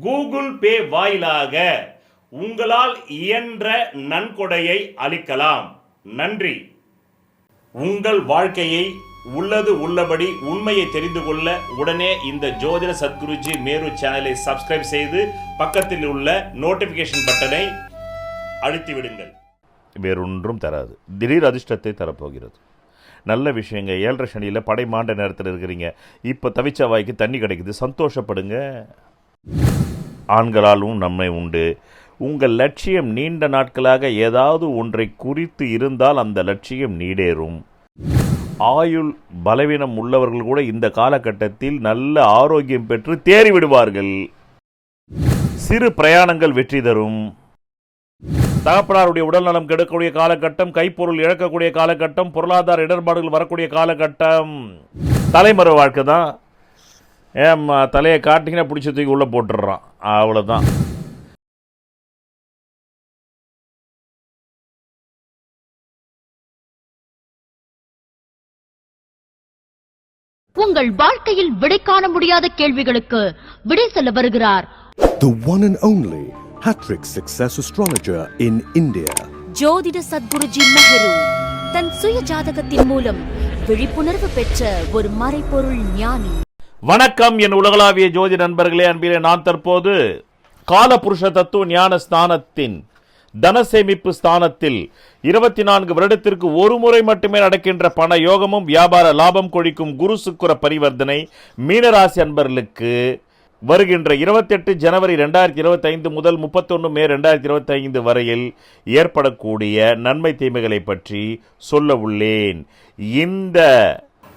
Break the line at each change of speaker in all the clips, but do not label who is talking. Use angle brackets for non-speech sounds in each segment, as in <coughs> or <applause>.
Google Pay வாயிலாக உங்களால் இயன்ற நன்கொடையை அளிக்கலாம். நன்றி. உங்கள் வாழ்க்கையை உள்ளது உள்ளபடி உண்மையை தெரிந்து கொள்ள உடனே இந்த ஜோதிட சத்குருஜி மேரு சேனலை சப்ஸ்கிரைப் செய்து பக்கத்தில் உள்ள நோட்டிபிகேஷன் பட்டனை அழுத்தி விடுங்கள்
வேறொன்றும் தராது. திடீர் அதிர்ஷ்டத்தை தரப்போகிறது. நல்ல விஷயங்க. ஏழரை சனியில் படை மாண்ட நேரத்தில் இருக்கிறீங்க. இப்போ தவிச்ச வாய்க்கு தண்ணி கிடைக்குது. சந்தோஷப்படுங்க. ஆண்களாலும் நன்மை உண்டு. உங்கள் லட்சியம் நீண்ட நாட்களாக ஏதாவது ஒன்றை குறித்து இருந்தால் அந்த லட்சியம் நீடேறும். ஆயுள் பலவீனம் உள்ளவர்கள் கூட இந்த காலகட்டத்தில் நல்ல ஆரோக்கியம் பெற்று தேறி விடுவார்கள் சிறு பிரயாணங்கள் வெற்றி தரும். தகப்பனாருடைய உடல்நலம் கெடுக்கக்கூடிய காலகட்டம் கைப்பொருள் இழக்கக்கூடிய காலகட்டம் பொருளாதார இடர்பாடுகள் வரக்கூடிய காலகட்டம். தலைமறை வாழ்க்கை தான். ஏம்மா தலையை காட்டிங்கன்னா பிடிச்ச தூக்கி உள்ளே போட்டுடுறான். அவ்வளோதான்
உங்கள் வாழ்க்கையில் விடை காண முடியாத கேள்விகளுக்கு விடை சொல்ல வருகிறார்.
The one and only Hattrick Success Astrologer in India.
ஜோதிட சத்குருஜி மெஹரு தன் சுய ஜாதகத்தின் மூலம் விழிப்புணர்வு பெற்ற ஒரு மறைபொருள் ஞானி.
வணக்கம் என் உலகளாவிய ஜோதி நண்பர்களே அன்பிலே நான் தற்போது காலபுருஷ தத்துவ ஞான ஸ்தானத்தின் தன சேமிப்பு ஸ்தானத்தில் இருபத்தி நான்கு வருடத்திற்கு ஒரு முறை மட்டுமே நடக்கின்ற பண யோகமும் வியாபார லாபம் கொழிக்கும் குரு சுக்குர பரிவர்த்தனை மீனராசி அன்பர்களுக்கு வருகின்ற 28 ஜனவரி ரெண்டாயிரத்தி இருபத்தைந்து முதல் முப்பத்தொன்று மே ரெண்டாயிரத்தி இருபத்தைந்து வரையில் ஏற்படக்கூடிய நன்மை தீமைகளை பற்றி சொல்ல உள்ளேன். இந்த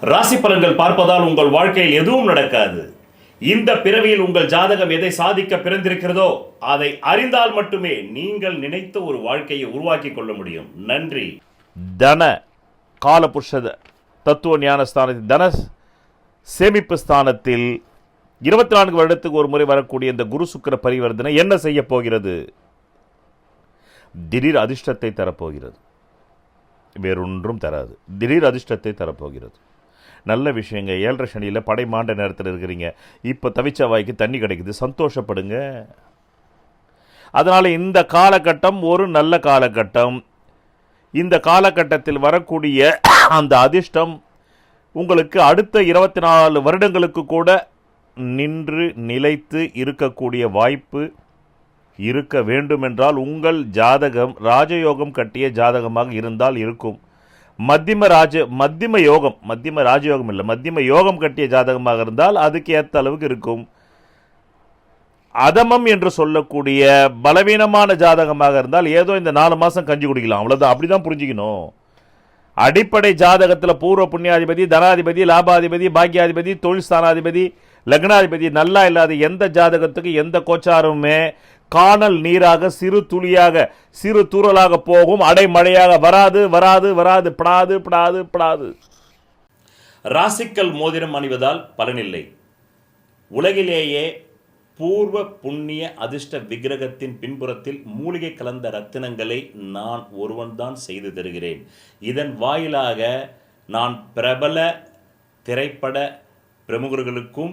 ராசி பலன்கள் பார்ப்பதால் உங்கள் வாழ்க்கையில் எதுவும் நடக்காது. இந்த பிறவியில் உங்கள் ஜாதகம் எதை சாதிக்க பிறந்திருக்கிறதோ அதை அறிந்தால் மட்டுமே நீங்கள் நினைத்த ஒரு வாழ்க்கையை உருவாக்கி கொள்ள முடியும். நன்றி.
தன காலபுருஷ தத்துவ ஞான ஸ்தானத்தில் தன சேமிப்பு ஸ்தானத்தில் இருபத்தி நான்கு வருடத்துக்கு ஒரு முறை வரக்கூடிய இந்த குரு சுக்கிர பரிவர்த்தனை என்ன செய்ய போகிறது? திடீர் அதிர்ஷ்டத்தை தரப்போகிறது. வேறொன்றும் தராது. திடீர் அதிர்ஷ்டத்தை தரப்போகிறது. நல்ல விஷயங்க. ஏழரை சனியில் படை மாண்ட நேரத்தில் இருக்கிறீங்க. இப்போ தவிச்ச வாய்க்கு தண்ணி கிடைக்குது. சந்தோஷப்படுங்க. அதனால் இந்த காலகட்டம் ஒரு நல்ல காலகட்டம். இந்த காலகட்டத்தில் வரக்கூடிய <coughs> அந்த அதிர்ஷ்டம் உங்களுக்கு அடுத்த இருபத்தி நாலு வருடங்களுக்கு கூட நின்று நிலைத்து இருக்கக்கூடிய வாய்ப்பு இருக்க வேண்டுமென்றால் உங்கள் ஜாதகம் ராஜயோகம் கட்டிய ஜாதகமாக இருந்தால் இருக்கும். மத்தியம ராஜ மத்தியம யோகம் மத்தியம ராஜயோகம் இல்லை மத்தியம யோகம் கட்டிய ஜாதகமாக இருந்தால் அதுக்கு ஏற்ற அளவுக்கு இருக்கும். அதமம் என்று சொல்லக்கூடிய பலவீனமான ஜாதகமாக இருந்தால் ஏதோ இந்த நாலு மாதம் கஞ்சி குடிக்கலாம். அவ்வளோதான் அப்படி தான் புரிஞ்சுக்கணும். அடிப்படை ஜாதகத்தில் பூர்வ புண்ணியாதிபதி தனாதிபதி லாபாதிபதி பாக்கியாதிபதி தொழில் ஸ்தானாதிபதி லக்னாதிபதி நல்லா இல்லாத எந்த ஜாதகத்துக்கு எந்த கோச்சாரமுமே காணல் நீராக சிறு துளியாக சிறு தூரலாக போகும். அடைமழையாக வராது வராது வராது. படாது படாது படாது.
ராசிக்கல் மோதிரம் அணிவதால் பலனில்லை. உலகிலேயே பூர்வ புண்ணிய அதிர்ஷ்ட விக்கிரகத்தின் பின்புறத்தில் மூலிகை கலந்த ரத்தினங்களை நான் ஒருவன்தான் செய்து தருகிறேன். இதன் வாயிலாக நான் பிரபல திரைப்பட பிரமுகர்களுக்கும்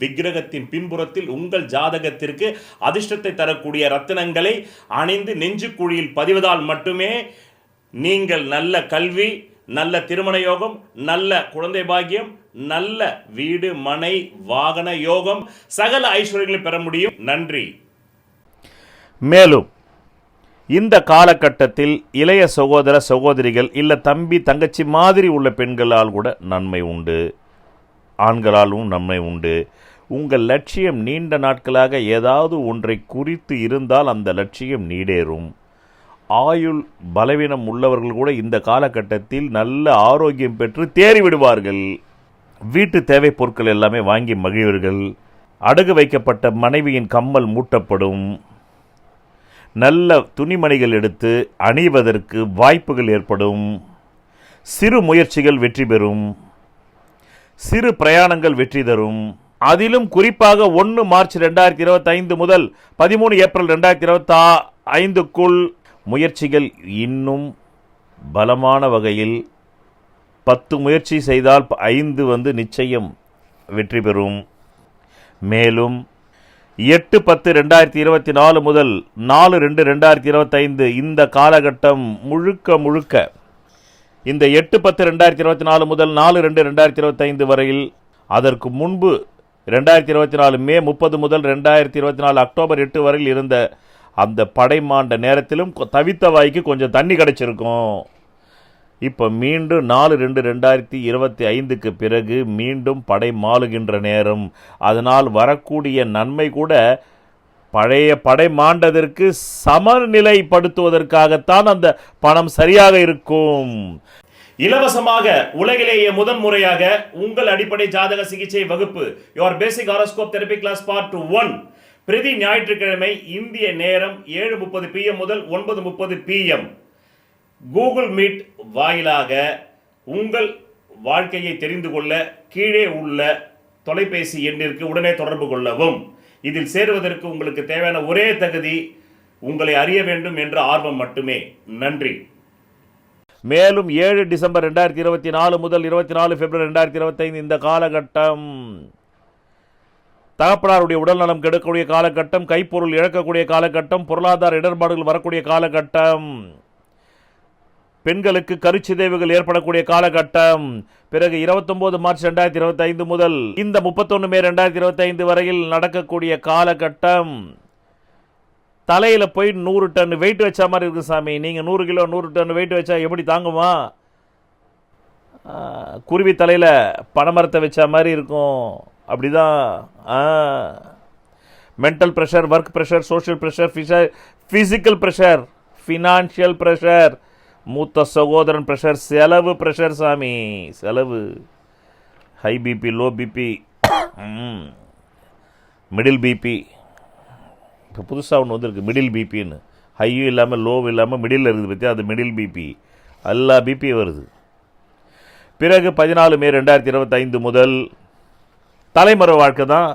விக்கிரகத்தின் பின்புறத்தில் உங்கள் ஜாதகத்திற்கு அதிர்ஷ்டத்தை தரக்கூடிய ரத்தினங்களை அணிந்து நெஞ்சுக்குழியில் பதிவதால் மட்டுமே நீங்கள் நல்ல கல்வி நல்ல திருமண யோகம் நல்ல குழந்தை பாக்கியம் நல்ல வீடு மனை வாகன யோகம் சகல ஐஸ்வர்யங்களை பெற முடியும். நன்றி.
மேலும் இந்த காலகட்டத்தில் இளைய சகோதர சகோதரிகள் இல்லை தம்பி தங்கச்சி மாதிரி உள்ள பெண்களால் கூட நன்மை உண்டு. ஆண்களாலும் நன்மை உண்டு. உங்கள் லட்சியம் நீண்ட நாட்களாக ஏதாவது ஒன்றை குறித்து இருந்தால் அந்த லட்சியம் நீடேறும். ஆயுள் பலவீனம் உள்ளவர்கள் கூட இந்த காலகட்டத்தில் நல்ல ஆரோக்கியம் பெற்று தேறி விடுவார்கள் வீட்டு தேவை பொருட்கள் எல்லாமே வாங்கி மகிழ்வர்கள். அடகு வைக்கப்பட்ட மனைவியின் கம்மல் மூட்டப்படும். நல்ல துணிமணிகள் எடுத்து அணிவதற்கு வாய்ப்புகள் ஏற்படும். சிறு முயற்சிகள் வெற்றி பெறும். சிறு பிரயாணங்கள் வெற்றி தரும். அதிலும் குறிப்பாக ஒன்று மார்ச் ரெண்டாயிரத்தி இருபத்தைந்து முதல் பதிமூணு ஏப்ரல் ரெண்டாயிரத்தி இருபத்தி ஐந்துக்குள் முயற்சிகள் இன்னும் பலமான வகையில் பத்து முயற்சி செய்தால் ஐந்து வந்து நிச்சயம் வெற்றி பெறும். மேலும் எட்டு பத்து ரெண்டாயிரத்தி இருபத்தி நாலு முதல் நாலு ரெண்டு ரெண்டாயிரத்தி இருபத்தைந்து இந்த காலகட்டம் முழுக்க முழுக்க இந்த எட்டு பத்து ரெண்டாயிரத்தி இருபத்தி நாலு முதல் நாலு ரெண்டு ரெண்டாயிரத்தி இருபத்தைந்து வரையில் அதற்கு முன்பு ரெண்டாயிரத்தி இருபத்தி நாலு மே முப்பது முதல் ரெண்டாயிரத்தி இருபத்தி நாலு அக்டோபர் எட்டு வரையில் இருந்த அந்த படைமாண்ட நேரத்திலும் தவித்த வாய்க்கு கொஞ்சம் தண்ணி கிடச்சிருக்கும். இப்போ மீண்டும் நாலு ரெண்டு ரெண்டாயிரத்தி இருபத்தி ஐந்துக்கு பிறகு மீண்டும் படை மாளுகின்ற நேரம். அதனால் வரக்கூடிய நன்மை கூட பழைய படை மாண்டதற்கு சமநிலைப்படுத்துவதற்காகத்தான் அந்த பணம் சரியாக இருக்கும்.
இலவசமாக உலகிலேயே முதன் முறையாக உங்கள் அடிப்படை ஜாதக சிகிச்சை வகுப்பு your basic horoscope therapy class part one பிரதி ஞாயிற்றுக்கிழமை இந்திய நேரம் ஏழு முப்பது பிஎம் முதல் ஒன்பது முப்பது பிஎம் கூகுள் மீட் வாயிலாக உங்கள் வாழ்க்கையை தெரிந்து கொள்ள கீழே உள்ள தொலைபேசி எண்ணிற்கு உடனே தொடர்பு கொள்ளவும். இதில் சேருவதற்கு உங்களுக்கு தேவையான ஒரே தகுதி உங்களை அறிய வேண்டும் என்ற ஆர்வம் மட்டுமே. நன்றி.
மேலும் ஏழு டிசம்பர் ரெண்டாயிரத்தி இருபத்தி நாலு முதல் இருபத்தி நாலு பிப்ரவரி ரெண்டாயிரத்தி இருபத்தைந்து இந்த காலகட்டம். தகப்பனாருடைய உடல்நலம் கெடுக்கக்கூடிய காலகட்டம் கைப்பொருள் இழக்கக்கூடிய காலகட்டம் பொருளாதார இடர்பாடுகள் வரக்கூடிய காலகட்டம். பெண்களுக்கு கருச்சிதைவுகள் ஏற்படக்கூடிய காலகட்டம். பிறகு 29 மார்ச் ரெண்டாயிரத்தி இருபத்தி ஐந்து முதல் இந்த முப்பத்தொன்று மே ரெண்டாயிரத்தி இருபத்தி ஐந்து வரையில் நடக்கக்கூடிய காலகட்டம். தலையில் போய் நூறு டன் வெயிட் வச்ச மாதிரி இருக்கு சாமி. நீங்கள் நூறு கிலோ நூறு டன் வெயிட் வச்சா எப்படி தாங்குமா? குருவி தலையில் பனைமரத்தை வச்ச மாதிரி இருக்கும். அப்படிதான் mental pressure work pressure social pressure fisher physical pressure financial pressure மூத்த சகோதரன் ப்ரெஷர் செலவு ப்ரெஷர் சாமி. செலவு. High BP low BP middle BP இப்போ புதுசாக ஒன்று வந்திருக்கு மிடில் பிபின்னு ஹையும் இல்லாமல் லோவும் இல்லாமல் மிடில் இருக்குது பற்றி அது மிடில் பிபி எல்லா பிபி வருது. பிறகு பதினாலு மே ரெண்டாயிரத்தி இருபத்தைந்து முதல் தலைமறை வாழ்க்கை தான்.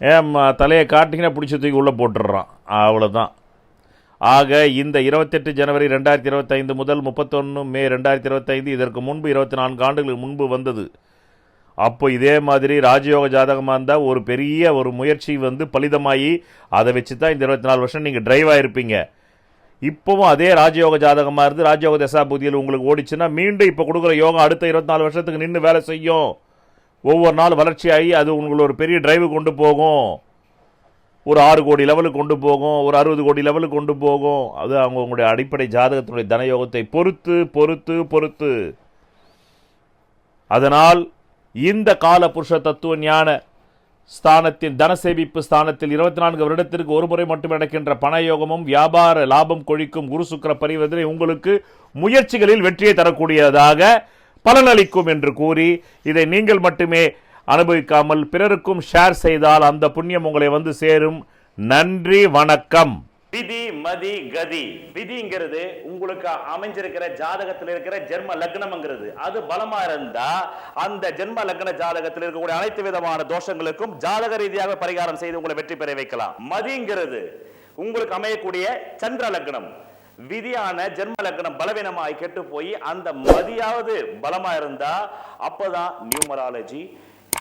ஏன் தலையை காட்டிங்கன்னா பிடிச்ச தூக்கி உள்ளே போட்டுடுறான். அவ்வளோதான் ஆக இந்த இருபத்தெட்டு ஜனவரி ரெண்டாயிரத்தி இருபத்தைந்து முதல் முப்பத்தொன்று மே ரெண்டாயிரத்தி இருபத்தைந்து இதற்கு முன்பு இருபத்தி நான்கு ஆண்டுகளுக்கு முன்பு வந்தது. அப்போ இதே மாதிரி ராஜயோக ஜாதகமாக இருந்தால் ஒரு பெரிய ஒரு முயற்சி வந்து பலிதமாகி அதை வச்சு தான் இந்த இருபத்தி நாலு வருஷம் நீங்கள் டிரைவ் இருப்பீங்க இப்போவும் அதே ராஜயோக ஜாதகமாக இருந்து ராஜயோக தசாபுதியில் உங்களுக்கு ஓடிச்சுன்னா மீண்டும் இப்போ கொடுக்குற யோகம் அடுத்த இருபத்தி நாலு வருஷத்துக்கு நின்று வேலை செய்யும். ஒவ்வொரு நாள் வளர்ச்சி ஆகி அது உங்களுக்கு ஒரு பெரிய டிரைவு கொண்டு போகும். ஒரு ஆறு கோடி லெவலுக்கு கொண்டு போகும் ஒரு அறுபது கோடி லெவலுக்கு கொண்டு போகும். அது அவங்க உங்களுடைய அடிப்படை ஜாதகத்தினுடைய தனயோகத்தை பொறுத்து பொறுத்து பொறுத்து. அதனால் இந்த கால புருஷ தத்துவ ஞான ஸ்தானத்தின் தனசேமிப்பு ஸ்தானத்தில் இருபத்தி நான்கு வருடத்திற்கு ஒரு முறை மட்டும் நடக்கின்ற பணயோகமும் வியாபார லாபம் கொழிக்கும் குரு சுக்கிர பரிவர்த்தனை உங்களுக்கு முயற்சிகளில் வெற்றியை தரக்கூடியதாக பலனளிக்கும் என்று கூறி இதை நீங்கள் மட்டுமே அனுபவிக்காமல் பிறருக்கும் ஷேர் செய்தால் அந்த புண்ணியம் உங்களை வந்து சேரும். நன்றி வணக்கம்.
விதி மதி கதி. விதிங்கிறது உங்களுக்கு அமைஞ்சிருக்கிற ஜாதகத்தில் இருக்கிற ஜென்ம லக்னம்ங்கிறது. அது பலமா இருந்தா அந்த ஜென்ம லக்ன ஜாதகத்தில் இருக்கக்கூடிய அனைத்து விதமான தோஷங்களுக்கும் ஜாதக ரீதியாக பரிகாரம் செய்து உங்களை வெற்றி பெற வைக்கலாம். மதிங்கிறது உங்களுக்கு அமையக்கூடிய சந்திர லக்னம். விதியான ஜென்ம லக்னம் பலவீனமாய் கெட்டு போய் அந்த மதியாவது பலமா இருந்தா அப்பதான் நியூமராலஜி